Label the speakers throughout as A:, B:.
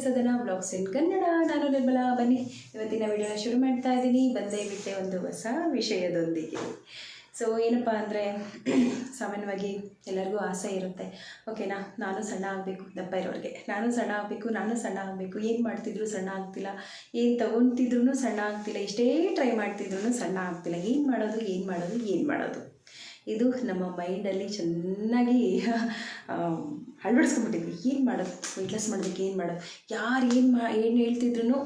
A: ಸದನ ಬ್ಲಾಗ್ಸ್ ಇನ್ ಕನ್ನಡ. ನಾನು ನಿರ್ಮಲ. ಬನ್ನಿ. ಇವತ್ತಿನ ವಿಡಿಯೋನ ಶುರು ಮಾಡ್ತಾ ಇದ್ದೀನಿ. ಬಂದೇ ಬಿಟ್ಟೆ ಒಂದು ಹೊಸ ವಿಷಯದೊಂದಿಗೆ. ಸೊ ಏನಪ್ಪ ಅಂದರೆ, ಸಾಮಾನ್ಯವಾಗಿ ಎಲ್ಲರಿಗೂ ಆಸೆ ಇರುತ್ತೆ. ಓಕೆನಾ ನಾನು ಸಣ್ಣ ಆಗಬೇಕು, ದಪ್ಪ ಇರೋರಿಗೆ. ನಾನು ಸಣ್ಣ ಆಗಬೇಕು, ನಾನು ಸಣ್ಣ ಆಗಬೇಕು. ಏನು ಮಾಡ್ತಿದ್ರು ಸಣ್ಣ ಆಗ್ತಿಲ್ಲ. ಏನು ತಗೊತಿದ್ರು ಸಣ್ಣ ಆಗ್ತಿಲ್ಲ. ಇಷ್ಟೇ ಟ್ರೈ ಮಾಡ್ತಿದ್ರು ಸಣ್ಣ ಆಗ್ತಿಲ್ಲ. ಏನು ಮಾಡೋದು ಏನು ಮಾಡೋದು ಏನು ಮಾಡೋದು. ಇದು ನಮ್ಮ ಮೈಂಡಲ್ಲಿ ಚೆನ್ನಾಗಿ ಅಳವಡಿಸ್ಕೊಂಡ್ಬಿಟ್ಟಿದ್ವಿ. ಏನು ಮಾಡೋದು? ವೆಯ್ಟ್ ಲಾಸ್ ಮಾಡೋದಕ್ಕೆ ಏನು ಮಾಡೋದು? ಯಾರು ಏನು ಮಾ, ಏನು ಹೇಳ್ತಿದ್ರು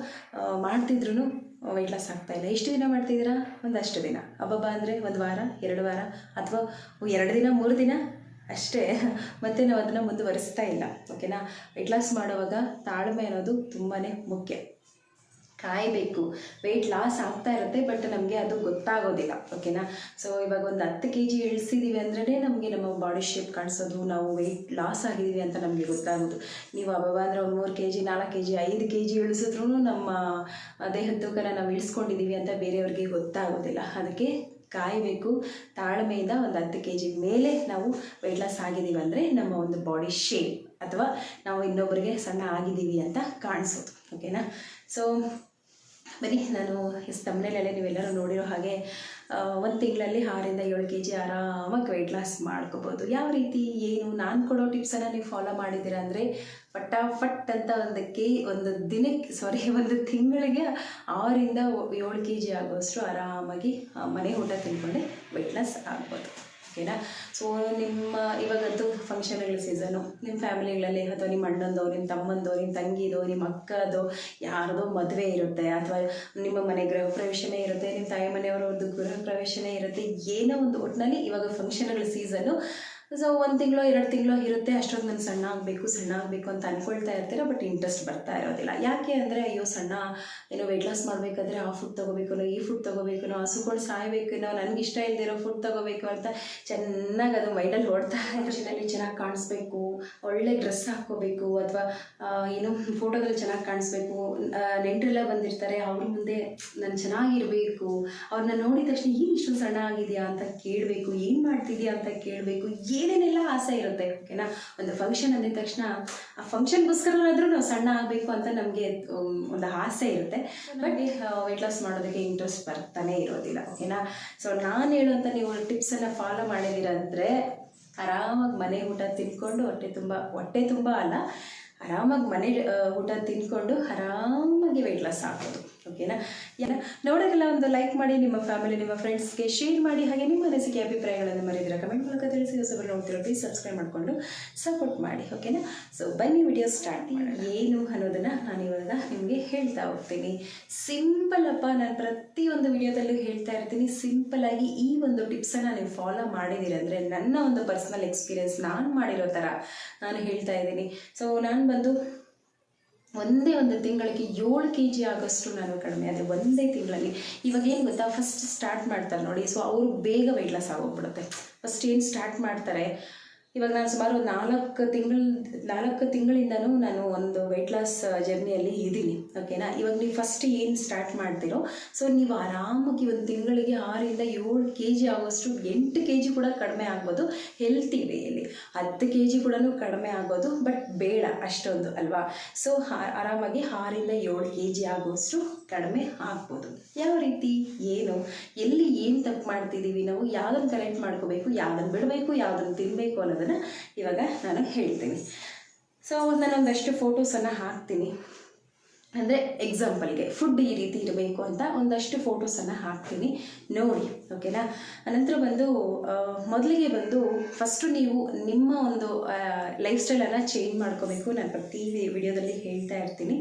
A: ಮಾಡ್ತಿದ್ರು ವೆಯ್ಟ್ ಲಾಸ್ ಆಗ್ತಾಯಿಲ್ಲ ಎಷ್ಟು ದಿನ ಮಾಡ್ತಿದ್ದೀರಾ? ಒಂದಷ್ಟು ದಿನ. ಹಬ್ಬಬ್ಬ ಅಂದರೆ ಒಂದು ವಾರ, ಎರಡು ವಾರ, ಅಥವಾ ಎರಡು ದಿನ, ಮೂರು ದಿನ? ಅಷ್ಟೇ. ಮತ್ತೆ ನಾವು ಅದನ್ನು ಮುಂದುವರಿಸ್ತಾ ಇಲ್ಲ. ಓಕೆನಾ? ವೆಯ್ಟ್ ಲಾಸ್ ಮಾಡುವಾಗ ತಾಳ್ಮೆ ಅನ್ನೋದು ತುಂಬಾ ಮುಖ್ಯ. ಕಾಯಬೇಕು. ವೆಯ್ಟ್ ಲಾಸ್ ಆಗ್ತಾ ಇರುತ್ತೆ ಬಟ್ ನಮಗೆ ಅದು ಗೊತ್ತಾಗೋದಿಲ್ಲ ಓಕೆನಾ ಸೊ ಇವಾಗ ಒಂದು ಹತ್ತು ಕೆ ಜಿ ಇಳಿಸಿದ್ದೀವಿ ಅಂದ್ರೆ ನಮಗೆ ನಮ್ಮ ಬಾಡಿ ಶೇಪ್ ಕಾಣಿಸೋದು, ನಾವು ವೆಯ್ಟ್ ಲಾಸ್ ಆಗಿದ್ದೀವಿ ಅಂತ ನಮಗೆ ಗೊತ್ತಾಗೋದು. ನೀವು ಅವಾಗ ಅಂದರೆ ಒಂದು ಮೂರು ಕೆ ಜಿ ನಾಲ್ಕು ಕೆ ಜಿ ಐದು ಕೆ ಜಿ ಇಳಿಸಿದ್ರೂ ನಮ್ಮ ದೇಹದ ತೂಕನ ನಾವು ಇಳಿಸ್ಕೊಂಡಿದ್ದೀವಿ ಅಂತ ಬೇರೆಯವ್ರಿಗೆ ಗೊತ್ತಾಗೋದಿಲ್ಲ. ಅದಕ್ಕೆ ಕಾಯಬೇಕು. ತಾಳ್ಮೆಯಿಂದ ಒಂದು ಹತ್ತು ಕೆ ಜಿ ಮೇಲೆ ನಾವು ವೆಯ್ಟ್ ಲಾಸ್ ಆಗಿದ್ದೀವಿ ಅಂದರೆ ನಮ್ಮ ಒಂದು ಬಾಡಿ ಶೇಪ್ ಅಥವಾ ನಾವು ಇನ್ನೊಬ್ಬರಿಗೆ ಸಣ್ಣ ಆಗಿದ್ದೀವಿ ಅಂತ ಕಾಣಿಸೋದು ಓಕೆನಾ ಸೊ ಬನ್ನಿ, ನಾನು ತಮ್ಮನೇಲೆಲ್ಲ ನೀವೆಲ್ಲರೂ ನೋಡಿರೋ ಹಾಗೆ ಒಂದು ತಿಂಗಳಲ್ಲಿ ಆರಿಂದ ಏಳು ಕೆ ಜಿ ಆರಾಮಾಗಿ ವೆಯ್ಟ್ ಲಾಸ್ ಮಾಡ್ಕೋಬೋದು. ಯಾವ ರೀತಿ, ಏನು, ನಾನು ಕೊಡೋ ಟಿಪ್ಸನ್ನು ನೀವು ಫಾಲೋ ಮಾಡಿದ್ದೀರಾ ಅಂದರೆ ಫಟಾಫಟ್ ಅಂತ ಒಂದಕ್ಕೆ, ಒಂದು ದಿನಕ್ಕೆ ಸಾರಿ ಒಂದು ತಿಂಗಳಿಗೆ ಆರಿಂದ ಏಳು ಕೆ ಜಿ ಆಗೋಷ್ಟು ಆರಾಮಾಗಿ ಮನೆ ಊಟ ತಿಂದ್ಕೊಂಡೆ ವೆಯ್ಟ್ ಲಾಸ್ ಆಗ್ಬೋದು. ಓಕೆನಾ ಸೊ ನಿಮ್ಮ ಇವಾಗಂತೂ ಫಂಕ್ಷನ್ಗಳ ಸೀಸನು ನಿಮ್ಮ ಫ್ಯಾಮಿಲಿಗಳಲ್ಲಿ ಅಥವಾ ನಿಮ್ಮ ಅಣ್ಣಂದೋ ನಿಮ್ಮ ತಮ್ಮಂದೋ ನಿಮ್ಮ ತಂಗಿದೋ ನಿಮ್ಮ ಅಕ್ಕದು ಯಾರದೋ ಮದುವೆ ಇರುತ್ತೆ ಅಥವಾ ನಿಮ್ಮ ಮನೆ ಗೃಹ ಪ್ರವೇಶನೇ ಇರುತ್ತೆ ನಿಮ್ಮ ತಾಯಿ ಮನೆಯವರದ್ದು ಗೃಹ ಪ್ರವೇಶನೇ ಇರುತ್ತೆ. ಏನೋ ಒಂದು ಒಟ್ಟಿನಲ್ಲಿ ಇವಾಗ ಫಂಕ್ಷನ್ಗಳ ಸೀಸನು ಸೊ ಒಂದು ತಿಂಗಳು, ಎರಡು ತಿಂಗಳು ಇರುತ್ತೆ. ಅಷ್ಟೊಂದು ನಾನು ಸಣ್ಣ ಆಗಬೇಕು ಸಣ್ಣ ಆಗಬೇಕು ಅಂತ ಅನ್ಕೊಳ್ತಾ ಇರ್ತೀರ ಬಟ್ ಇಂಟ್ರೆಸ್ಟ್ ಬರ್ತಾ ಇರೋದಿಲ್ಲ. ಯಾಕೆ ಅಂದರೆ, ಅಯ್ಯೋ, ಸಣ್ಣ, ಏನೋ ವೆಯ್ಟ್ ಲಾಸ್ ಮಾಡಬೇಕಾದ್ರೆ ಆ ಫುಡ್ ತೊಗೋಬೇಕನೋ ಈ ಫುಡ್ ತೊಗೋಬೇಕನೋ ಹಸುಗಳು ಸಾಯಬೇಕೇನೋ ನನಗೆ ಇಷ್ಟ ಇಲ್ದಿರೋ ಫುಡ್ ತೊಗೋಬೇಕು ಅಂತ ಚೆನ್ನಾಗಿ ಅದು ಮೈಂಡಲ್ಲಿ ಓಡ್ತಾ ಇರೋದಲ್ಲಿ ಚೆನ್ನಾಗಿ ಕಾಣಿಸ್ಬೇಕು. ಒಳ್ಳೆ ಡ್ರೆಸ್ ಹಾಕ್ಕೋಬೇಕು, ಅಥವಾ ಏನು ಫೋಟೋದಲ್ಲಿ ಚೆನ್ನಾಗಿ ಕಾಣಿಸ್ಬೇಕು. ನೆಂಟರೆಲ್ಲ ಬಂದಿರ್ತಾರೆ, ಅವ್ರ ಮುಂದೆ ನಾನು ಚೆನ್ನಾಗಿರಬೇಕು. ಅವ್ರನ್ನ ನೋಡಿದ ತಕ್ಷಣ, ಏನು ಇಷ್ಟೊಂದು ಸಣ್ಣ ಆಗಿದೆಯಾ? ಅಂತ ಕೇಳಬೇಕು. ಏನು ಮಾಡ್ತಿದ್ಯಾ? ಅಂತ ಕೇಳಬೇಕು. ಏನೇನೆಲ್ಲ ಆಸೆ ಇರುತ್ತೆ ಓಕೆನಾ ಒಂದು ಫಂಕ್ಷನ್ ಅಂದಿದ ತಕ್ಷಣ ಆ ಫಂಕ್ಷನ್ಗೋಸ್ಕರನಾದರೂ ನಾವು ಸಣ್ಣ ಆಗಬೇಕು ಅಂತ ನಮಗೆ ಒಂದು ಆಸೆ ಇರುತ್ತೆ. ಬಟ್ ವೆಯ್ಟ್ ಲಾಸ್ ಮಾಡೋದಕ್ಕೆ ಇಂಟ್ರೆಸ್ಟ್ ಬರ್ತಾನೆ ಇರೋದಿಲ್ಲ ಓಕೆನಾ ಸೊ ನಾನು ಹೇಳುವಂಥ ನೀವು ಟಿಪ್ಸನ್ನು ಫಾಲೋ ಮಾಡಿದ್ದೀರ ಆರಾಮಾಗಿ ಮನೆ ಊಟ ತಿನ್ಕೊಂಡು ಹೊಟ್ಟೆ ತುಂಬ ಹೊಟ್ಟೆ ತುಂಬ ಅಲ್ಲ, ಆರಾಮಾಗಿ ಮನೆ ಊಟ ತಿನ್ಕೊಂಡು ಆರಾಮಾಗಿ ವೆಯ್ಟ್ ಲಾಸ್ ಆಗ್ಬೋದು. ಓಕೆನಾ ಏನ ನೋಡೋರೆಲ್ಲ ಒಂದು ಲೈಕ್ ಮಾಡಿ ನಿಮ್ಮ ಫ್ಯಾಮಿಲಿ ನಿಮ್ಮ ಫ್ರೆಂಡ್ಸ್ಗೆ ಶೇರ್ ಮಾಡಿ ಹಾಗೆ ನಿಮ್ಮ ಅನಿಸಿಕೆ ಅಭಿಪ್ರಾಯಗಳನ್ನು ಮರೆದಿರ ಕಮೆಂಟ್ ಮೂಲಕ ತಿಳಿಸಿ ನೋಡ್ತಿರೋ ಪ್ಲೀಸ್ ಸಬ್ಸ್ಕ್ರೈಬ್ ಮಾಡಿಕೊಂಡು ಸಪೋರ್ಟ್ ಮಾಡಿ. ಓಕೆನಾ ಸೊ ಬನ್ನಿ ವಿಡಿಯೋ ಸ್ಟಾರ್ಟ್ ಏನು ಅನ್ನೋದನ್ನು ನಾನು ಇವಾಗ ನಿಮಗೆ ಹೇಳ್ತಾ ಹೋಗ್ತೀನಿ. ಸಿಂಪಲ್ ಅಪ್ಪ, ನಾನು ಪ್ರತಿಯೊಂದು ವಿಡಿಯೋದಲ್ಲೂ ಹೇಳ್ತಾ ಇರ್ತೀನಿ. ಸಿಂಪಲ್ ಆಗಿ ಈ ಒಂದು ಟಿಪ್ಸನ್ನು ನೀವು ಫಾಲೋ ಮಾಡಿದ್ದೀರಿ ಅಂದರೆ ನನ್ನ ಒಂದು ಪರ್ಸ್ನಲ್ ಎಕ್ಸ್ಪೀರಿಯನ್ಸ್ ನಾನು ಮಾಡಿರೋ ಥರ ನಾನು ಹೇಳ್ತಾ ಇದ್ದೀನಿ. ಸೊ ನಾನು ಬಂದು ಒಂದೇ ಒಂದು ತಿಂಗಳಿಗೆ ಏಳು ಕೆ ಜಿ ಆಗೋಷ್ಟು ನಾನು ಕಡಿಮೆ ಆದರೆ ಒಂದೇ ತಿಂಗಳಲ್ಲಿ. ಇವಾಗ ಏನು ಗೊತ್ತಾ? ಫಸ್ಟ್ ಸ್ಟಾರ್ಟ್ ಮಾಡ್ತಾರೆ ನೋಡಿ. ಸೊ ಅವರು ಬೇಗ ವೆಯ್ಟ್ ಲಾಸ್ ಆಗೋಗ್ಬಿಡುತ್ತೆ. ಫಸ್ಟ್ ಏನು ಸ್ಟಾರ್ಟ್ ಮಾಡ್ತಾರೆ? ಇವಾಗ ನಾನು ಸುಮಾರು ನಾಲ್ಕು ತಿಂಗಳ, ನಾಲ್ಕು ತಿಂಗಳಿಂದನೂ ನಾನು ಒಂದು ವೆಯ್ಟ್ ಲಾಸ್ ಜರ್ನಿಯಲ್ಲಿ ಇದ್ದೀನಿ ಓಕೆನಾ ಇವಾಗ ನೀವು ಫಸ್ಟ್ ಏನು ಸ್ಟಾರ್ಟ್ ಮಾಡ್ತೀರೋ ಸೊ ನೀವು ಆರಾಮಾಗಿ ಒಂದು ತಿಂಗಳಿಗೆ ಆರಿಂದ ಏಳು ಕೆ ಜಿ ಆಗೋಷ್ಟು ಎಂಟು ಕೆ ಜಿ ಕೂಡ ಕಡಿಮೆ ಆಗ್ಬೋದು ಹೆಲ್ತಿ ವೇಯಲ್ಲಿ ಹತ್ತು ಕೆ ಜಿ ಕೂಡ ಕಡಿಮೆ ಆಗೋದು ಬಟ್ ಬೇಡ ಅಷ್ಟೊಂದು, ಅಲ್ವಾ? ಸೊ ಆರಾಮಾಗಿ ಆರಿಂದ ಏಳು ಕೆ ಜಿ ಆಗೋಷ್ಟು ಕಡಿಮೆ ಆಗ್ಬೋದು. ಯಾವ ರೀತಿ? ಏನು? ಎಲ್ಲಿ ಏನು ತಪ್ಪು ಮಾಡ್ತಿದ್ದೀವಿ ನಾವು? ಯಾವುದನ್ನು ಕರೆಕ್ಟ್ ಮಾಡ್ಕೋಬೇಕು? ಯಾವ್ದನ್ನು ಬಿಡಬೇಕು? ಯಾವುದನ್ನು ತಿನ್ನಬೇಕು ಅನ್ನೋದನ್ನು ಇವಾಗ ನಾನು ಹೇಳ್ತೀನಿ. ಸೊ ನಾನೊಂದಷ್ಟು ಫೋಟೋಸನ್ನು ಹಾಕ್ತೀನಿ. ಅಂದರೆ ಎಕ್ಸಾಂಪಲ್ಗೆ ಫುಡ್ ಈ ರೀತಿ ಇರಬೇಕು ಅಂತ ಒಂದಷ್ಟು ಫೋಟೋಸನ್ನು ಹಾಕ್ತೀನಿ. ನೋಡಿ. ಓಕೆನಾ? ಅನಂತರ ಬಂದು ಮೊದಲಿಗೆ ಬಂದು ಫಸ್ಟು ನೀವು ನಿಮ್ಮ ಒಂದು ಲೈಫ್ ಸ್ಟೈಲನ್ನು ಚೇಂಜ್ ಮಾಡ್ಕೋಬೇಕು. ನಾನು ಪ್ರತಿ ವಿಡಿಯೋದಲ್ಲಿ ಹೇಳ್ತಾ ಇರ್ತೀನಿ.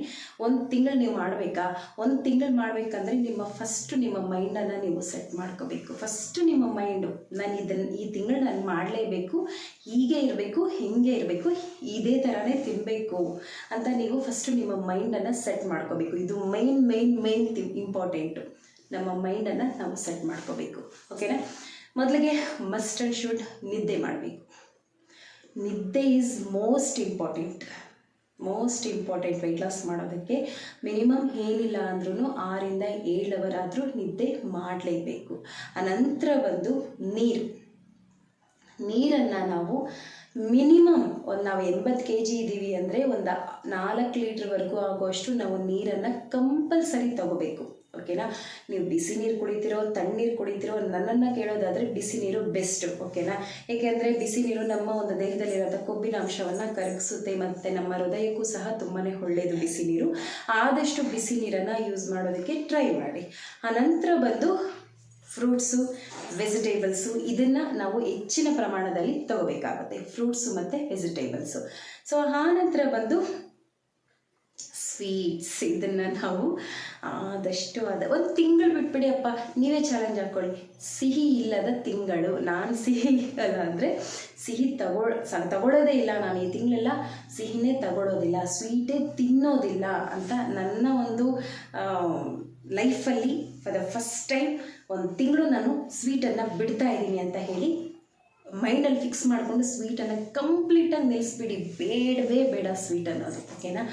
A: ಒಂದು ತಿಂಗಳು ನೀವು ಮಾಡಬೇಕಾ? ಒಂದು ತಿಂಗಳು ಮಾಡಬೇಕಂದ್ರೆ ನಿಮ್ಮ ಫಸ್ಟು ನಿಮ್ಮ ಮೈಂಡನ್ನು ನೀವು ಸೆಟ್ ಮಾಡ್ಕೋಬೇಕು. ಫಸ್ಟು ನಿಮ್ಮ ಮೈಂಡು ನಾನು ಇದನ್ನು ಈ ತಿಂಗಳು ನಾನು ಮಾಡಲೇಬೇಕು. ಹೀಗೆ ಇರಬೇಕು ಹೀಗೆ ಇರಬೇಕು, ಇದೇ ಥರನೇ ತಿನ್ನಬೇಕು ಅಂತ ನೀವು ಫಸ್ಟು ನಿಮ್ಮ ಮೈಂಡನ್ನು ಸೆಟ್ ಮಾಡ್ಕೋಬೇಕು. ಇದು ಮೈನ್ ಮೈನ್ ಮೈನ್ ಇಂಪಾರ್ಟೆಂಟು ನಮ್ಮ ಮೈಂಡನ್ನು ನಾವು ಸೆಟ್ ಮಾಡ್ಕೋಬೇಕು. ಓಕೆನಾ ಮೊದಲಿಗೆ ಮಸ್ಟ್ ಆ್ಯಂಡ್ ಶುಡ್ ನಿದ್ದೆ ಮಾಡಬೇಕು. ನಿದ್ದೆ is most important most important weight loss ಮಾಡೋದಕ್ಕೆ ಮಿನಿಮಮ್ ಏನಿಲ್ಲ ಅಂದ್ರೂ ಆರಿಂದ ಏಳು ಅವರ್ ಆದರೂ ನಿದ್ದೆ ಮಾಡಲೇಬೇಕು. ಅನಂತರ ಬಂದು ನೀರು. ನೀರನ್ನು ನಾವು ಮಿನಿಮಮ್ ಒಂದು ನಾವು ಎಂಬತ್ತು ಕೆ ಜಿ ಇದ್ದೀವಿ ಅಂದರೆ ಒಂದು ನಾಲ್ಕು ಲೀಟ್ರ್ವರೆಗೂ ಆಗುವಷ್ಟು ನಾವು ನೀರನ್ನು ಕಂಪಲ್ಸರಿ ತಗೋಬೇಕು. ಓಕೆನಾ? ನೀವು ಬಿಸಿ ನೀರು ಕುಡಿತೀರೋ, ತಣ್ಣೀರು ಕುಡಿತೀರೋ, ನನ್ನನ್ನು ಕೇಳೋದಾದರೆ ಬಿಸಿ ನೀರು ಬೆಸ್ಟ್, ಓಕೆನಾ? ಏಕೆಂದರೆ ಬಿಸಿ ನೀರು ನಮ್ಮ ಒಂದು ದೇಹದಲ್ಲಿರೋಂಥ ಕೊಬ್ಬಿನ ಅಂಶವನ್ನು ಕರಗಿಸುತ್ತೆ ಮತ್ತು ನಮ್ಮ ಹೃದಯಕ್ಕೂ ಸಹ ತುಂಬಾ ಒಳ್ಳೆಯದು ಬಿಸಿ ನೀರು. ಆದಷ್ಟು ಬಿಸಿ ನೀರನ್ನು ಯೂಸ್ ಮಾಡೋದಕ್ಕೆ ಟ್ರೈ ಮಾಡಿ. ಆನಂತರ ಬಂದು ಫ್ರೂಟ್ಸು ವೆಜಿಟೇಬಲ್ಸು ಇದನ್ನು ನಾವು ಹೆಚ್ಚಿನ ಪ್ರಮಾಣದಲ್ಲಿ ತಗೋಬೇಕಾಗುತ್ತೆ. ಫ್ರೂಟ್ಸು ಮತ್ತು ವೆಜಿಟೇಬಲ್ಸು ಸೊ ಆನಂತರ ಬಂದು ಸ್ವೀಟ್ಸ್ ಇದನ್ನು ನಾವು ಆದಷ್ಟು ಅದ ಒಂದು ತಿಂಗಳು ಬಿಟ್ಬಿಡಿ ಅಪ್ಪ, ನೀವೇ ಚಾಲೆಂಜ್ ಹಾಕ್ಕೊಳ್ಳಿ ಸಿಹಿ ಇಲ್ಲದ ತಿಂಗಳು. ನಾನು ಸಿಹಿ ಇಲ್ಲ ಅಂದರೆ ಸಿಹಿ ತಗೊಳ್, ಸ ತಗೊಳ್ಳೋದೇ ಇಲ್ಲ ನಾನು ಈ ತಿಂಗಳೆಲ್ಲ ಸಿಹಿನೇ ತಗೊಳ್ಳೋದಿಲ್ಲ ಸ್ವೀಟೇ ತಿನ್ನೋದಿಲ್ಲ ಅಂತ ನನ್ನ ಒಂದು ಲೈಫಲ್ಲಿ ಫಾರ್ ದ ಫಸ್ಟ್ ಟೈಮ್ ಒಂದು ತಿಂಗಳು ನಾನು ಸ್ವೀಟನ್ನು ಬಿಡ್ತಾ ಇದ್ದೀನಿ ಅಂತ ಹೇಳಿ ಮೈಂಡಲ್ಲಿ ಫಿಕ್ಸ್ ಮಾಡಿಕೊಂಡು ಸ್ವೀಟನ್ನು ಕಂಪ್ಲೀಟಾಗಿ ನಿಲ್ಲಿಸ್ಬಿಡಿ ಬೇಡವೇ ಬೇಡ ಸ್ವೀಟ್ ಅನ್ನೋದು ಓಕೆನಾ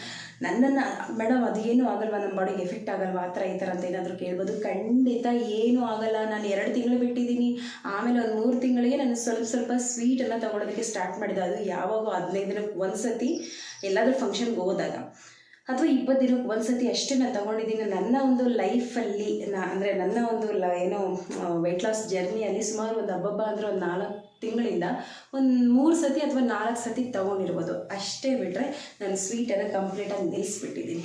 A: ನನ್ನನ್ನು ಮೇಡಮ್ ಅದು ಏನೂ ಆಗಲ್ವಾ? ನಮ್ಮ ಬಾಡಿಗೆ ಎಫೆಕ್ಟ್ ಆಗಲ್ವಾ? ಆ ಥರ ಈ ಥರ ಅಂತ ಏನಾದರೂ ಕೇಳ್ಬೋದು. ಖಂಡಿತ ಏನೂ ಆಗಲ್ಲ. ನಾನು ಎರಡು ತಿಂಗಳು ಬಿಟ್ಟಿದ್ದೀನಿ. ಆಮೇಲೆ ಒಂದು ಮೂರು ತಿಂಗಳಿಗೆ ನಾನು ಸ್ವಲ್ಪ ಸ್ವಲ್ಪ ಸ್ವೀಟನ್ನು ತೊಗೊಳೋದಕ್ಕೆ ಸ್ಟಾರ್ಟ್ ಮಾಡಿದೆ. ಅದು ಯಾವಾಗ ಹದಿನೈದು ದಿನಕ್ಕೆ ಒಂದು ಸತಿ ಎಲ್ಲಾದರೂ ಫಂಕ್ಷನ್ಗೆ ಹೋದಾಗ. ಅಥವಾ ಇಪ್ಪತ್ತು ದಿನಕ್ಕೆ ಒಂದು ಸತಿ ಅಷ್ಟೇ ನಾನು ತೊಗೊಂಡಿದ್ದೀನಿ. ನನ್ನ ಒಂದು ಲೈಫಲ್ಲಿ ನಾ ಅಂದರೆ ನನ್ನ ಒಂದು ಲ ಏನೋ ವೆಯ್ಟ್ ಲಾಸ್ ಜರ್ನಿಯಲ್ಲಿ ಸುಮಾರು ಒಂದು ಹಬ್ಬಬ್ಬ ಅಂದರೆ ಒಂದು ನಾಲ್ಕು ತಿಂಗಳಿಂದ ಒಂದು ಮೂರು ಸತಿ ಅಥವಾ ನಾಲ್ಕು ಸತಿ ತೊಗೊಂಡಿರ್ಬೋದು. ಅಷ್ಟೇ ಬಿಟ್ಟರೆ ನಾನು ಸ್ವೀಟನ್ನು ಕಂಪ್ಲೀಟಾಗಿ ನಿಲ್ಲಿಸ್ಬಿಟ್ಟಿದ್ದೀನಿ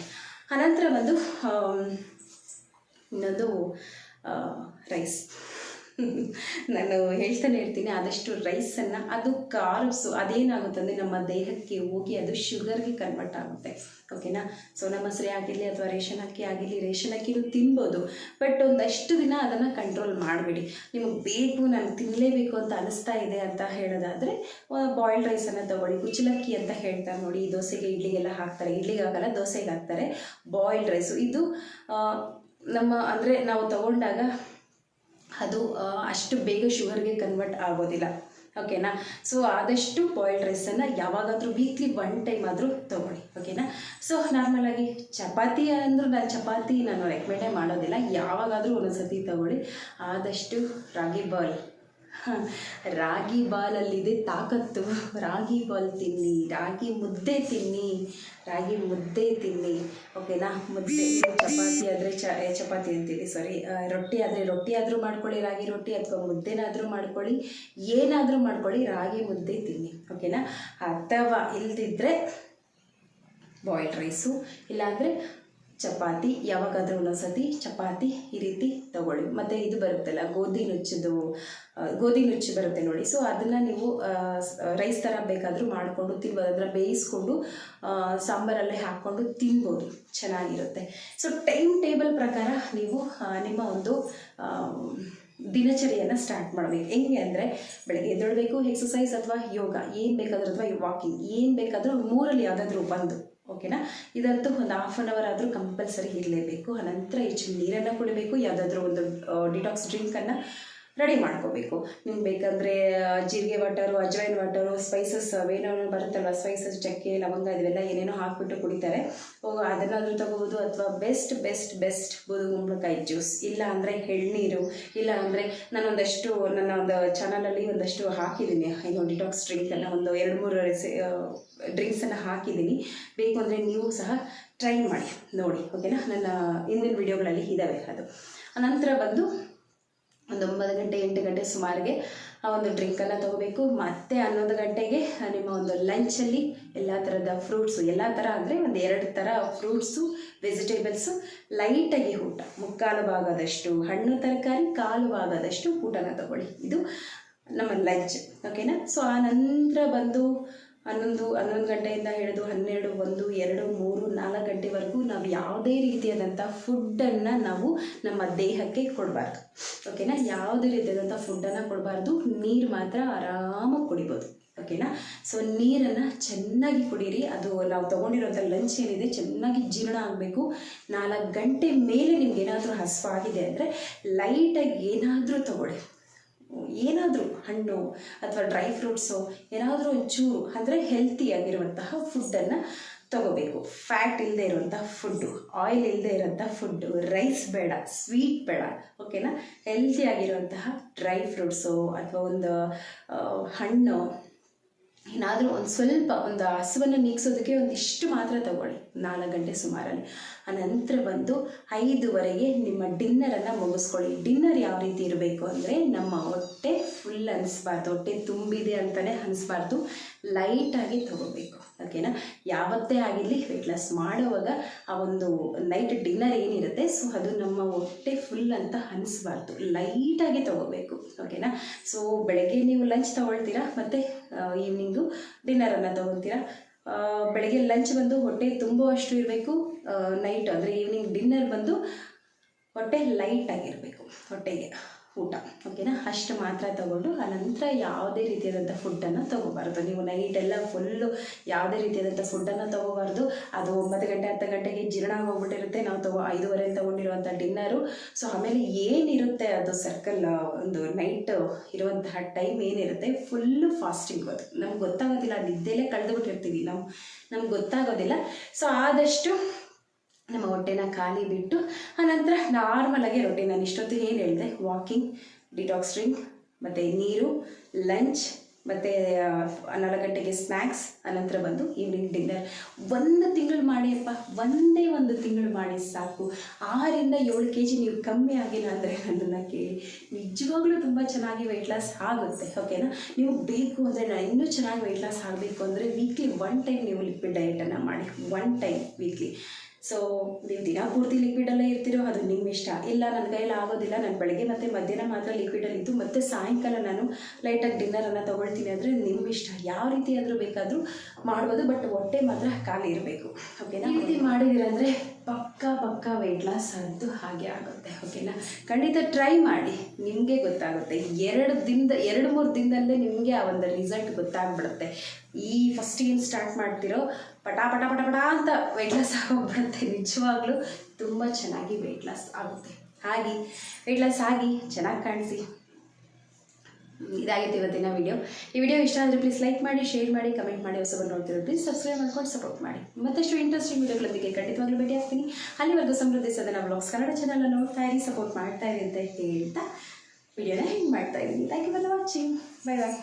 A: ಅನಂತರ ಬಂದು ಇನ್ನೊಂದು ರೈಸ್ ನಾನು ಹೇಳ್ತಾನೆ ಇರ್ತೀನಿ, ಆದಷ್ಟು ರೈಸನ್ನು, ಅದು ಕಾರ್ಬ್ಸು ಅದೇನಾಗುತ್ತಂದರೆ ನಮ್ಮ ದೇಹಕ್ಕೆ ಹೋಗಿ ಅದು ಶುಗರ್ಗೆ ಕನ್ವರ್ಟ್ ಆಗುತ್ತೆ. ಓಕೆನಾ ಸೊ ನಮ್ಮ ಮೊಸರೆ ಆಗಿರಲಿ ಅಥವಾ ರೇಷನ್ ಅಕ್ಕಿ ಆಗಿರಲಿ, ರೇಷನ್ ಅಕ್ಕಿನೂ ತಿನ್ಬೋದು. ಬಟ್ ಒಂದಷ್ಟು ದಿನ ಅದನ್ನು ಕಂಟ್ರೋಲ್ ಮಾಡಿಬಿಡಿ. ನಿಮಗೆ ಬೇಕು, ನಾನು ತಿನ್ನಲೇಬೇಕು ಅಂತ ಅನಿಸ್ತಾ ಇದೆ ಅಂತ ಹೇಳೋದಾದರೆ ಬಾಯ್ಲ್ಡ್ ರೈಸನ್ನು ತಗೊಳ್ಳಿ, ಕುಚ್ಚಲಕ್ಕಿ ಅಂತ ಹೇಳ್ತಾರೆ ನೋಡಿ ದೋಸೆಗೆ ಇಡ್ಲಿಗೆಲ್ಲ ಹಾಕ್ತಾರೆ. ಇಡ್ಲಿಗೆ ಹಾಕಲ್ಲ ದೋಸೆಗೆ ಹಾಕ್ತಾರೆ. ಬಾಯ್ಲ್ಡ್ ರೈಸು ಇದು ನಮ್ಮ, ಅಂದರೆ ನಾವು ತಗೊಂಡಾಗ ಅದು ಅಷ್ಟು ಬೇಗ ಶುಗರ್ಗೆ ಕನ್ವರ್ಟ್ ಆಗೋದಿಲ್ಲ. ಓಕೆನಾ ಸೊ ಆದಷ್ಟು ಬಾಯ್ಲ್ಡ್ ರೈಸನ್ನು ಯಾವಾಗಾದರೂ ವೀಕ್ಲಿ ಒನ್ ಟೈಮ್ ಆದರೂ ತೊಗೊಳ್ಳಿ. ಓಕೆನಾ ಸೊ ನಾರ್ಮಲಾಗಿ ಚಪಾತಿ ಅಂದರೂ ನಾನು ಚಪಾತಿ ನಾನು ರೆಕಮೆಂಡೇ ಮಾಡೋದಿಲ್ಲ. ಯಾವಾಗಾದರೂ ಒಂದೊಂದು ಸತಿ ತೊಗೊಳ್ಳಿ. ಆದಷ್ಟು ರಾಗಿ ಬಾಲ್. ರಾಗಿ ಬಾಲಲ್ಲಿದೆ ತಾಕತ್ತು. ರಾಗಿ ಬಾಲ್ ತಿನ್ನಿ, ರಾಗಿ ಮುದ್ದೆ ತಿನ್ನಿ, ರಾಗಿ ಮುದ್ದೆ ತಿನ್ನಿ. ಓಕೆನಾ? ಮುದ್ದೆ, ಚಪಾತಿ ಆದರೆ ಚ ಚಪಾತಿ ಅಂತೀವಿ ಸಾರಿ ರೊಟ್ಟಿ ಆದರೆ ರೊಟ್ಟಿ ಆದರೂ ಮಾಡ್ಕೊಳ್ಳಿ, ರಾಗಿ ರೊಟ್ಟಿ ಅಥವಾ ಮುದ್ದೆನಾದರೂ ಮಾಡ್ಕೊಳ್ಳಿ, ಏನಾದರೂ ಮಾಡ್ಕೊಳ್ಳಿ, ರಾಗಿ ಮುದ್ದೆ ತಿನ್ನಿ. ಓಕೆನಾ? ಅಥವಾ ಇಲ್ಲದಿದ್ದರೆ ಬಾಯ್ಲ್ಡ್ ರೈಸು ಇಲ್ಲಾಂದರೆ ಚಪಾತಿ, ಯಾವಾಗಾದರೂ ಒಂದೊಂದ್ಸತಿ ಚಪಾತಿ ಈ ರೀತಿ ತಗೊಳ್ಳಿ. ಮತ್ತು ಇದು ಬರುತ್ತಲ್ಲ, ಗೋಧಿ ನುಚ್ಚದು ಗೋಧಿ ನುಚ್ಚು ಬರುತ್ತೆ ನೋಡಿ. ಸೊ ಅದನ್ನು ನೀವು ರೈಸ್ ಥರ ಬೇಕಾದರೂ ಮಾಡಿಕೊಂಡು ತಿನ್ಬೋದು. ಅದನ್ನು ಬೇಯಿಸ್ಕೊಂಡು ಸಾಂಬಾರಲ್ಲೇ ಹಾಕ್ಕೊಂಡು ತಿನ್ಬೋದು. ಚೆನ್ನಾಗಿರುತ್ತೆ. ಸೊ ಟೈಮ್ ಟೇಬಲ್ ಪ್ರಕಾರ ನೀವು ನಿಮ್ಮ ಒಂದು ದಿನಚರಿಯನ್ನು ಸ್ಟಾರ್ಟ್ ಮಾಡಬೇಕು. ಹೆಂಗೆ ಅಂದರೆ, ಬೆಳಗ್ಗೆ ಎದ್ದೊಳ್ಬೇಕು ಎಕ್ಸಸೈಸ್ ಅಥವಾ ಯೋಗ, ಏನು ಬೇಕಾದರೂ, ಅಥವಾ ವಾಕಿಂಗ್ ಏನು ಬೇಕಾದರೂ ಮೂರಲ್ಲಿ ಯಾವುದಾದ್ರೂ ಒಂದು ಓಕೆನಾ? ಇದಂತೂ ಒಂದು ಹಾಫ್ ಆನ್ ಅವರ್ ಆದರೂ ಕಂಪಲ್ಸರಿ ಇರಲೇಬೇಕು. ಅನಂತರ ಹೆಚ್ಚು ನೀರನ್ನು ಕುಡಿಬೇಕು. ಯಾವುದಾದ್ರೂ ಒಂದು ಡಿಟಾಕ್ಸ್ ಡ್ರಿಂಕನ್ನು ರೆಡಿ ಮಾಡ್ಕೋಬೇಕು. ನಿಮ್ಗೆ ಬೇಕಂದ್ರೆ ಜೀರಿಗೆ ವಾಟರು ಅಜ್ವೈನ್ ವಾಟರು ಸ್ಪೈಸಸ್ ಅವೇನೋ ಬರುತ್ತಲ್ಲ ಸ್ಪೈಸಸ್ ಚಕ್ಕೆ, ಲವಂಗ ಇದೆಲ್ಲ ಏನೇನೋ ಹಾಕ್ಬಿಟ್ಟು ಕುಡಿತಾರೆ. ಅದನ್ನಾದರೂ ತಗೋಬೋದು ಅಥವಾ ಬೆಸ್ಟ್ ಬೆಸ್ಟ್ ಬೆಸ್ಟ್ ಬೂದುಗುಂಬಳಕಾಯಿ ಜ್ಯೂಸ್ ಇಲ್ಲ ಅಂದರೆ ಎಳ್ನೀರು, ಇಲ್ಲ ಅಂದರೆ ನಾನೊಂದಷ್ಟು, ನನ್ನ ಒಂದು ಚಾನಲಲ್ಲಿ ಒಂದಷ್ಟು ಹಾಕಿದ್ದೀನಿ. ಏನು ಡಿಟಾಕ್ಸ್ ಎಲ್ಲ ಒಂದು ಎರಡು, ಮೂರು ರೆಸಿ ಡ್ರಿಂಕ್ಸನ್ನು ಹಾಕಿದ್ದೀನಿ. ಬೇಕು ಅಂದರೆ ನೀವು ಸಹ ಟ್ರೈ ಮಾಡಿ, ನೋಡಿ ಓಕೆನಾ ನನ್ನ ಹಿಂದಿನ ವಿಡಿಯೋಗಳಲ್ಲಿ ಇದ್ದಾವೆ ಅದು. ಅನಂತರ ಬಂದು ಒಂದು ಒಂಬತ್ತು ಗಂಟೆ, ಎಂಟು ಗಂಟೆ ಸುಮಾರಿಗೆ ಆ ಒಂದು ಡ್ರಿಂಕನ್ನು ತಗೋಬೇಕು. ಮತ್ತೆ ಹನ್ನೊಂದು ಗಂಟೆಗೆ ನಿಮ್ಮ ಒಂದು ಲಂಚಲ್ಲಿ ಎಲ್ಲ ಥರದ ಫ್ರೂಟ್ಸು ಎಲ್ಲ ಥರ ಅಂದರೆ ಒಂದು ಎರಡು ಥರ ಫ್ರೂಟ್ಸು ವೆಜಿಟೇಬಲ್ಸು ಲೈಟಾಗಿ ಊಟ. ಮುಕ್ಕಾಲು ಭಾಗದಷ್ಟು ಹಣ್ಣು, ತರಕಾರಿ, ಕಾಲು ಭಾಗದಷ್ಟು ಊಟನ ತಗೊಳ್ಳಿ. ಇದು ನಮ್ಮ ಲಂಚ್ ಓಕೆನಾ ಸೊ ಆ ನಂತರ ಬಂದು ಹನ್ನೊಂದು ಹನ್ನೊಂದು ಗಂಟೆಯಿಂದ ಹಿಡಿದು ಹನ್ನೆರಡು, ಒಂದು, ಎರಡು, ಮೂರು, ನಾಲ್ಕು ಗಂಟೆವರೆಗೂ ನಾವು ಯಾವುದೇ ರೀತಿಯಾದಂಥ ಫುಡ್ಡನ್ನು ನಾವು ನಮ್ಮ ದೇಹಕ್ಕೆ ಕೊಡಬಾರ್ದು. ಓಕೆನಾ? ಯಾವುದೇ ರೀತಿಯಾದಂಥ ಫುಡ್ಡನ್ನು ಕೊಡಬಾರ್ದು. ನೀರು ಮಾತ್ರ ಆರಾಮಾಗಿ ಕುಡಿಬೋದು. ಓಕೆನಾ? ಸೊ, ನೀರನ್ನು ಚೆನ್ನಾಗಿ ಕುಡೀರಿ. ಅದು ನಾವು ತೊಗೊಂಡಿರೋಂಥ ಲಂಚ್ ಏನಿದೆ, ಚೆನ್ನಾಗಿ ಜೀರ್ಣ ಆಗಬೇಕು. ನಾಲ್ಕು ಗಂಟೆ ಮೇಲೆ ನಿಮ್ಗೆ ಏನಾದರೂ ಹಸಿವಾಗಿದೆ ಅಂದರೆ ಲೈಟಾಗಿ ಏನಾದರೂ ತಗೊಳ್ಳಿ. ಏನಾದರೂ ಹಣ್ಣು ಅಥವಾ ಡ್ರೈ ಫ್ರೂಟ್ಸು ಏನಾದರೂ ಒಂಚೂರು ಅಂದರೆ ಹೆಲ್ತಿಯಾಗಿರುವಂತಹ ಫುಡ್ಡನ್ನು ತಗೋಬೇಕು. ಫ್ಯಾಟ್ ಇಲ್ಲದೆ ಇರುವಂಥ ಫುಡ್ಡು ಆಯಿಲ್ ಇಲ್ಲದೆ ಇರೋಂಥ ಫುಡ್ಡು ರೈಸ್ ಬೇಡ ಸ್ವೀಟ್ ಬೇಡ ಓಕೆನಾ ಹೆಲ್ತಿಯಾಗಿರುವಂತಹ ಡ್ರೈ ಫ್ರೂಟ್ಸು ಅಥವಾ ಒಂದು ಹಣ್ಣು ಏನಾದರೂ ಒಂದು ಸ್ವಲ್ಪ ಒಂದು ಹಸುವನ್ನು ನೀಗ್ಸೋದಕ್ಕೆ ಒಂದಿಷ್ಟು ಮಾತ್ರ ತಗೊಳ್ಳಿ. ನಾಲ್ಕು ಗಂಟೆ ಸುಮಾರಲ್ಲಿ. ಅನಂತರ ಬಂದು ಐದುವರೆಗೆ ನಿಮ್ಮ ಡಿನ್ನರನ್ನು ಮುಗಿಸ್ಕೊಳ್ಳಿ. ಡಿನ್ನರ್ ಯಾವ ರೀತಿ ಇರಬೇಕು ಅಂದರೆ ನಮ್ಮ ಹೊಟ್ಟೆ ಫುಲ್ ಅನಿಸ್ಬಾರ್ದು. ಹೊಟ್ಟೆ ತುಂಬಿದೆ ಅಂತಲೇ ಅನಿಸ್ಬಾರ್ದು. ಲೈಟಾಗಿ ತಗೋಬೇಕು. ಓಕೆನಾ? ಯಾವತ್ತೇ ಆಗಿರಲಿ ವೆಯ್ಟ್ ಲಾಸ್ ಮಾಡುವಾಗ ಆ ಒಂದು ನೈಟ್ ಡಿನ್ನರ್ ಏನಿರುತ್ತೆ ಸೊ ಅದು ನಮ್ಮ ಹೊಟ್ಟೆ ಫುಲ್ ಅಂತ ಅನಿಸ್ಬಾರ್ದು. ಲೈಟಾಗಿ ತಗೋಬೇಕು, ಓಕೆನಾ? ಸೊ ಬೆಳಗ್ಗೆ ನೀವು ಲಂಚ್ ತೊಗೊಳ್ತೀರಾ? ಮತ್ತು ಈವ್ನಿಂಗು ಡಿನ್ನರನ್ನು ತೊಗೊಳ್ತೀರಾ? ಬೆಳಗ್ಗೆ ಲಂಚ್ ಬಂದು ಹೊಟ್ಟೆ ತುಂಬುವಷ್ಟು ಇರಬೇಕು ನೈಟ್ ಅಂದರೆ ಈವ್ನಿಂಗ್ ಡಿನ್ನರ್ ಬಂದು ಹೊಟ್ಟೆ ಲೈಟಾಗಿರಬೇಕು ಹೊಟ್ಟೆಗೆ. ಊಟ. ಓಕೆನಾ ಅಷ್ಟು ಮಾತ್ರ ತಗೊಂಡು ಅನಂತರ ಯಾವುದೇ ರೀತಿಯಾದಂಥ ಫುಡ್ಡನ್ನು ತಗೋಬಾರ್ದು. ನೀವು ನೈಟ್ ಎಲ್ಲ ಫುಲ್ಲು ಯಾವುದೇ ರೀತಿಯಾದಂಥ ಫುಡ್ಡನ್ನು ತಗೋಬಾರ್ದು. ಅದು ಒಂಬತ್ತು ಗಂಟೆ, ಹತ್ತು ಗಂಟೆಗೆ ಜೀರ್ಣ ಆಗೋಗ್ಬಿಟ್ಟಿರುತ್ತೆ ನಾವು ತಗೋ ಐದುವರೆ ತೊಗೊಂಡಿರುವಂಥ ಡಿನ್ನರು ಸೊ ಆಮೇಲೆ ಏನಿರುತ್ತೆ? ಅದು ಸರ್ಕಲ್ ಒಂದು ನೈಟ್ ಇರುವಂತಹ ಟೈಮ್ ಏನಿರುತ್ತೆ? ಫುಲ್ಲು ಫಾಸ್ಟಿಂಗ್ ಅದು. ನಮ್ಗೆ ಗೊತ್ತಾಗೋದಿಲ್ಲ. ನಿದ್ದೆಲೇ ಕಳೆದುಬಿಟ್ಟಿರ್ತೀವಿ ನಾವು. ನಮ್ಗೆ ಗೊತ್ತಾಗೋದಿಲ್ಲ. ಸೊ ಆದಷ್ಟು ನಮ್ಮ ಹೊಟ್ಟೆನ ಖಾಲಿ ಬಿಟ್ಟು, ಆನಂತರ ನಾರ್ಮಲಾಗಿ ರೊಟೀನ್ ನಾನು ಇಷ್ಟೊತ್ತು ಏನು ಹೇಳಿದೆ? ವಾಕಿಂಗ್ ಡಿಟಾಕ್ಸ್ ಡ್ರಿಂಕ್ ಮತ್ತು ನೀರು ಲಂಚ್ ಮತ್ತು ನಾಲ್ಕು ಗಂಟೆಗೆ ಸ್ನ್ಯಾಕ್ಸ್ ಅನಂತರ ಬಂದು ಈವ್ನಿಂಗ್ ಡಿನ್ನರ್ ಒಂದು ತಿಂಗಳು ಮಾಡಿಯಪ್ಪ ಒಂದೇ ಒಂದು ತಿಂಗಳು ಮಾಡಿ ಸಾಕು. ಆರರಿಂದ ಏಳು ಕೆ ಜಿ ನೀವು ಕಮ್ಮಿ ಆಗಿಲ್ಲ ಅಂದರೆ ನನ್ನನ್ನು ಕೇಳಿ. ನಿಜವಾಗ್ಲೂ ತುಂಬ ಚೆನ್ನಾಗಿ ವೆಯ್ಟ್ ಲಾಸ್ ಆಗುತ್ತೆ ಓಕೆನಾ ನೀವು ಬೇಕು ಅಂದರೆ ನಾನು ಇನ್ನೂ ಚೆನ್ನಾಗಿ ವೆಯ್ಟ್ ಲಾಸ್ ಆಗಬೇಕು ಅಂದರೆ ವೀಕ್ಲಿ ಒನ್ ಟೈಮ್ ನೀವು ಲಿಕ್ವಿಡ್ ಡಯಟನ್ನು ಮಾಡಿ. ಒನ್ ಟೈಮ್ ವೀಕ್ಲಿ ಸೊ ನೀವು ದಿನ ಪೂರ್ತಿ ಲಿಕ್ವಿಡಲ್ಲೇ ಇರ್ತೀರೋ, ಅದು ನಿಮ್ಮ ಇಷ್ಟ. ಇಲ್ಲ ನನ್ನ ಕೈಯಲ್ಲಿ ಆಗೋದಿಲ್ಲ, ನಾನು ಬೆಳಗ್ಗೆ ಮತ್ತು ಮಧ್ಯಾಹ್ನ ಮಾತ್ರ ಲಿಕ್ವಿಡಲ್ಲಿ ಇದ್ದು, ಮತ್ತು ಸಾಯಂಕಾಲ ನಾನು ಲೈಟಾಗಿ ಡಿನ್ನರನ್ನು ತೊಗೊಳ್ತೀನಿ ಅಂದರೆ ನಿಮ್ಮ ಇಷ್ಟ. ಯಾವ ರೀತಿ ಆದರೂ ಬೇಕಾದರೂ ಮಾಡ್ಬೋದು ಬಟ್ ಹೊಟ್ಟೆ ಮಾತ್ರ ಖಾಲಿ ಇರಬೇಕು. ಓಕೆನಾ ಈ ರೀತಿ ಮಾಡಿದ್ದೀರಂದರೆ ಪಕ್ಕ ಪಕ್ಕ ವೆಯ್ಟ್ ಲಾಸ್ ಅಂತೂ ಹಾಗೆ ಆಗುತ್ತೆ. ಓಕೆನಾ ಖಂಡಿತ ಟ್ರೈ ಮಾಡಿ. ನಿಮಗೆ ಗೊತ್ತಾಗುತ್ತೆ. ಎರಡು ದಿನದ, ಎರಡು ಮೂರು ದಿನದಲ್ಲೇ ನಿಮಗೆ ಆ ಒಂದು ರಿಸಲ್ಟ್ ಗೊತ್ತಾಗ್ಬಿಡುತ್ತೆ. ಈ ಫಸ್ಟ್ ಏನು ಸ್ಟಾರ್ಟ್ ಮಾಡ್ತಿರೋ ಪಟ ಪಟ ಪಟ ಪಟ ಅಂತ ವೆಯ್ಟ್ ಲಾಸ್ ಆಗೋಗ್ಬಿಡುತ್ತೆ ನಿಜವಾಗ್ಲೂ ತುಂಬ ಚೆನ್ನಾಗಿ ವೆಯ್ಟ್ ಲಾಸ್ ಆಗುತ್ತೆ. ಹಾಗೆ ವೆಯ್ಟ್ ಲಾಸ್ ಆಗಿ ಚೆನ್ನಾಗಿ ಕಾಣಿಸಿ. ಇದಾಗಿತ್ತು ಇವತ್ತಿನ ವಿಡಿಯೋ ಈ ವಿಡಿಯೋ ಇಷ್ಟ ಆದರೆ ಪ್ಲೀಸ್ ಲೈಕ್ ಮಾಡಿ ಶೇರ್ ಮಾಡಿ ಕಮೆಂಟ್ ಮಾಡಿ ಹೊಸಬರು ನೋಡ್ತಿರೋ ಪ್ಲೀಸ್ ಸಬ್ಸ್ಕ್ರೈಬ್ ಮಾಡ್ಕೊಂಡು ಸಪೋರ್ಟ್ ಮಾಡಿ. ಮತ್ತಷ್ಟು ಇಂಟ್ರೆಸ್ಟಿಂಗ್ ವಿಡಿಯೋಗಳೊಂದಿಗೆ ಖಂಡಿತವಾಗ್ಲೂ ಭೇಟಿ ಆಗ್ತೀನಿ. ಅಲ್ಲಿವರೆಗೂ ಸಮೃದ್ಧಿ ಸದನ ಬ್ಲಾಗ್ಸ್ ಕನ್ನಡ ಚಾನಲ್ ನೋಡ್ತಾ ಇರಿ ಸಪೋರ್ಟ್ ಮಾಡ್ತಾ ಇರಿ ಅಂತ ಹೇಳ್ತಾ ವಿಡಿಯೋನ ಹೆಂಗೆ ಮಾಡ್ತಾ ಇದ್ದೀನಿ. Thank you for watching bye bye